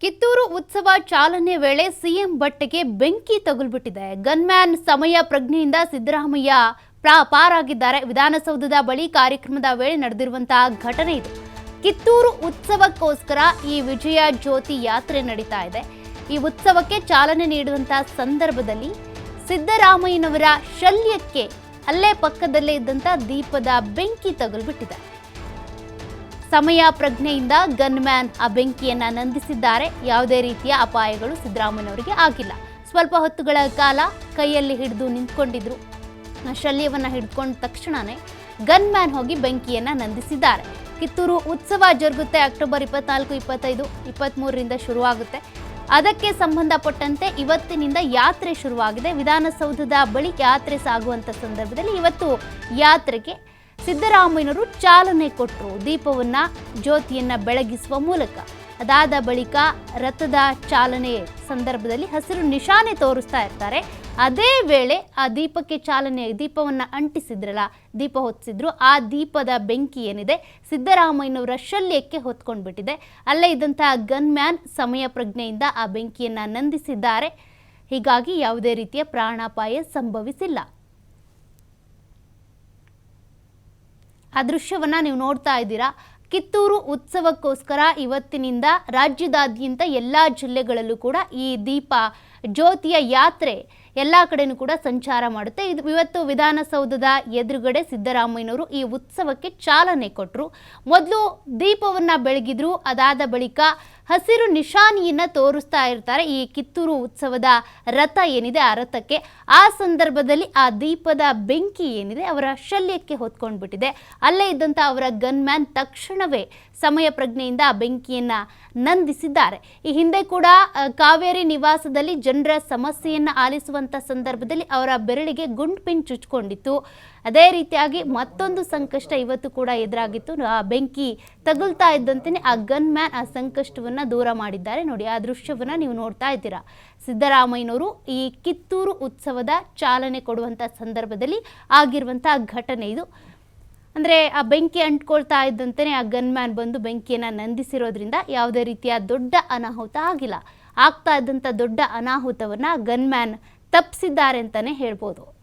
ಕಿತ್ತೂರು ಉತ್ಸವ ಚಾಲನೆ ವೇಳೆ ಸಿಎಂ ಬಟ್ಟೆಗೆ ಬೆಂಕಿ ತಗುಲ್ಬಿಟ್ಟಿದೆ. ಗನ್ಮ್ಯಾನ್ ಸಮಯ ಪ್ರಜ್ಞೆಯಿಂದ ಸಿದ್ದರಾಮಯ್ಯ ಪ್ರಾ ಪಾರಾಗಿದ್ದಾರೆ. ವಿಧಾನಸೌಧದ ಬಳಿ ಕಾರ್ಯಕ್ರಮದ ವೇಳೆ ನಡೆದಿರುವಂತಹ ಘಟನೆ ಇದು. ಕಿತ್ತೂರು ಉತ್ಸವಕ್ಕೋಸ್ಕರ ಈ ವಿಜಯ ಜ್ಯೋತಿ ಯಾತ್ರೆ ನಡೀತಾ ಇದೆ. ಈ ಉತ್ಸವಕ್ಕೆ ಚಾಲನೆ ನೀಡುವಂತಹ ಸಂದರ್ಭದಲ್ಲಿ ಸಿದ್ದರಾಮಯ್ಯನವರ ಶಲ್ಯಕ್ಕೆ ಅಲ್ಲೇ ಪಕ್ಕದಲ್ಲೇ ಇದ್ದಂಥ ದೀಪದ ಬೆಂಕಿ ತಗುಲ್ಬಿಟ್ಟಿದೆ. ಸಮಯ ಪ್ರಜ್ಞೆಯಿಂದ ಗನ್ಮ್ಯಾನ್ ಆ ಬೆಂಕಿಯನ್ನ ನಂದಿಸಿದ್ದಾರೆ. ಯಾವುದೇ ರೀತಿಯ ಅಪಾಯಗಳು ಸಿದ್ದರಾಮಯ್ಯನವರಿಗೆ ಆಗಿಲ್ಲ. ಸ್ವಲ್ಪ ಹೊತ್ತುಗಳ ಕಾಲ ಕೈಯಲ್ಲಿ ಹಿಡಿದು ನಿಂತ್ಕೊಂಡಿದ್ರು. ಶಲ್ಯವನ್ನ ಹಿಡ್ಕೊಂಡ ತಕ್ಷಣನೇ ಗನ್ಮ್ಯಾನ್ ಹೋಗಿ ಬೆಂಕಿಯನ್ನ ನಂದಿಸಿದ್ದಾರೆ. ಕಿತ್ತೂರು ಉತ್ಸವ ಜರುಗುತ್ತೆ ಅಕ್ಟೋಬರ್ ಇಪ್ಪತ್ನಾಲ್ಕು, ಇಪ್ಪತ್ತೈದು ಇಪ್ಪತ್ತ್ಮೂರರಿಂದ ಶುರುವಾಗುತ್ತೆ. ಅದಕ್ಕೆ ಸಂಬಂಧಪಟ್ಟಂತೆ ಇವತ್ತಿನಿಂದ ಯಾತ್ರೆ ಶುರುವಾಗಿದೆ. ವಿಧಾನಸೌಧದ ಬಳಿ ಯಾತ್ರೆ ಸಾಗುವಂಥ ಸಂದರ್ಭದಲ್ಲಿ ಇವತ್ತು ಯಾತ್ರೆಗೆ ಸಿದ್ದರಾಮಯ್ಯನವರು ಚಾಲನೆ ಕೊಟ್ಟರು. ದೀಪವನ್ನ ಜ್ಯೋತಿಯನ್ನ ಬೆಳಗಿಸುವ ಮೂಲಕ. ಅದಾದ ಬಳಿಕ ರಥದ ಚಾಲನೆ ಸಂದರ್ಭದಲ್ಲಿ ಹಸಿರು ನಿಶಾನೆ ತೋರಿಸ್ತಾ ಇರ್ತಾರೆ. ಅದೇ ವೇಳೆ ಆ ದೀಪಕ್ಕೆ ಚಾಲನೆ, ದೀಪವನ್ನ ಅಂಟಿಸಿದ್ರಲ್ಲ, ದೀಪ ಹೊತ್ತಿಸಿದ್ರು, ಆ ದೀಪದ ಬೆಂಕಿ ಏನಿದೆ, ಸಿದ್ದರಾಮಯ್ಯನವರ ಶಲ್ಯಕ್ಕೆ ಹೊತ್ಕೊಂಡ್ಬಿಟ್ಟಿದೆ. ಅಲ್ಲೇ ಇದ್ದಂತಹ ಗನ್ಮ್ಯಾನ್ ಸಮಯ ಪ್ರಜ್ಞೆಯಿಂದ ಆ ಬೆಂಕಿಯನ್ನ ನಂದಿಸಿದ್ದಾರೆ. ಹೀಗಾಗಿ ಯಾವುದೇ ರೀತಿಯ ಪ್ರಾಣಾಪಾಯ ಸಂಭವಿಸಿಲ್ಲ. ಆ ದೃಶ್ಯವನ್ನು ನೀವು ನೋಡ್ತಾ ಇದ್ದೀರಾ. ಕಿತ್ತೂರು ಉತ್ಸವಕ್ಕೋಸ್ಕರ ಇವತ್ತಿನಿಂದ ರಾಜ್ಯದಾದ್ಯಂತ ಎಲ್ಲ ಜಿಲ್ಲೆಗಳಲ್ಲೂ ಕೂಡ ಈ ದೀಪ ಜ್ಯೋತಿಯ ಯಾತ್ರೆ ಎಲ್ಲ ಕಡೆನೂ ಕೂಡ ಸಂಚಾರ ಮಾಡುತ್ತೆ. ಇದು ಇವತ್ತು ವಿಧಾನಸೌಧದ ಎದುರುಗಡೆ ಸಿದ್ದರಾಮಯ್ಯನವರು ಈ ಉತ್ಸವಕ್ಕೆ ಚಾಲನೆ ಕೊಟ್ಟರು ಮೊದಲು ದೀಪವನ್ನು ಬೆಳಗಿದ್ರು, ಅದಾದ ಬಳಿಕ ಹಸಿರು ನಿಶಾನಿಯನ್ನ ತೋರಿಸ್ತಾ ಇರ್ತಾರೆ. ಈ ಕಿತ್ತೂರು ಉತ್ಸವದ ರಥ ಏನಿದೆ, ಆ ರಥಕ್ಕೆ ಆ ಸಂದರ್ಭದಲ್ಲಿ ಆ ದೀಪದ ಬೆಂಕಿ ಏನಿದೆ, ಅವರ ಶಲ್ಯಕ್ಕೆ ಹೊತ್ಕೊಂಡ್ಬಿಟ್ಟಿದೆ. ಅಲ್ಲೇ ಇದ್ದಂಥ ಅವರ ಗನ್ಮ್ಯಾನ್ ತಕ್ಷಣವೇ ಸಮಯ ಪ್ರಜ್ಞೆಯಿಂದ ಆ ಬೆಂಕಿಯನ್ನ ನಂದಿಸಿದ್ದಾರೆ. ಈ ಹಿಂದೆ ಕೂಡ ಕಾವೇರಿ ನಿವಾಸದಲ್ಲಿ ಜನರ ಸಮಸ್ಯೆಯನ್ನ ಆಲಿಸುವಂತ ಸಂದರ್ಭದಲ್ಲಿ ಅವರ ಬೆರಳಿಗೆ ಗುಂಡ್ ಪಿನ್ ಚುಚ್ಕೊಂಡಿತ್ತು. ಅದೇ ರೀತಿಯಾಗಿ ಮತ್ತೊಂದು ಸಂಕಷ್ಟ ಇವತ್ತು ಕೂಡ ಎದುರಾಗಿತ್ತು. ಆ ಬೆಂಕಿ ತಗುಲ್ತಾ ಇದ್ದಂತೆಯೇ ಆ ಗನ್ ಮ್ಯಾನ್ ಆ ಸಂಕಷ್ಟವನ್ನ ದೂರ ಮಾಡಿದ್ದಾರೆ. ನೋಡಿ, ಆ ದೃಶ್ಯವನ್ನ ನೀವು ನೋಡ್ತಾ ಇದ್ದೀರಾ. ಸಿದ್ದರಾಮಯ್ಯನವರು ಈ ಕಿತ್ತೂರು ಉತ್ಸವದ ಚಾಲನೆ ಕೊಡುವಂಥ ಸಂದರ್ಭದಲ್ಲಿ ಆಗಿರುವಂತಹ ಘಟನೆ ಇದು. ಅಂದರೆ, ಆ ಬೆಂಕಿ ಅಂಟ್ಕೊಳ್ತಾ ಇದ್ದಂತೆಯೇ ಆ ಗನ್ ಮ್ಯಾನ್ ಬಂದು ಬೆಂಕಿಯನ್ನು ನಂದಿಸಿರೋದ್ರಿಂದ ಯಾವುದೇ ರೀತಿಯ ದೊಡ್ಡ ಅನಾಹುತ ಆಗಿಲ್ಲ. ಆಗ್ತಾ ಇದ್ದಂಥ ದೊಡ್ಡ ಅನಾಹುತವನ್ನು ಗನ್ ಮ್ಯಾನ್ ತಪ್ಪಿಸಿದ್ದಾರೆ ಅಂತಲೇ ಹೇಳ್ಬೋದು.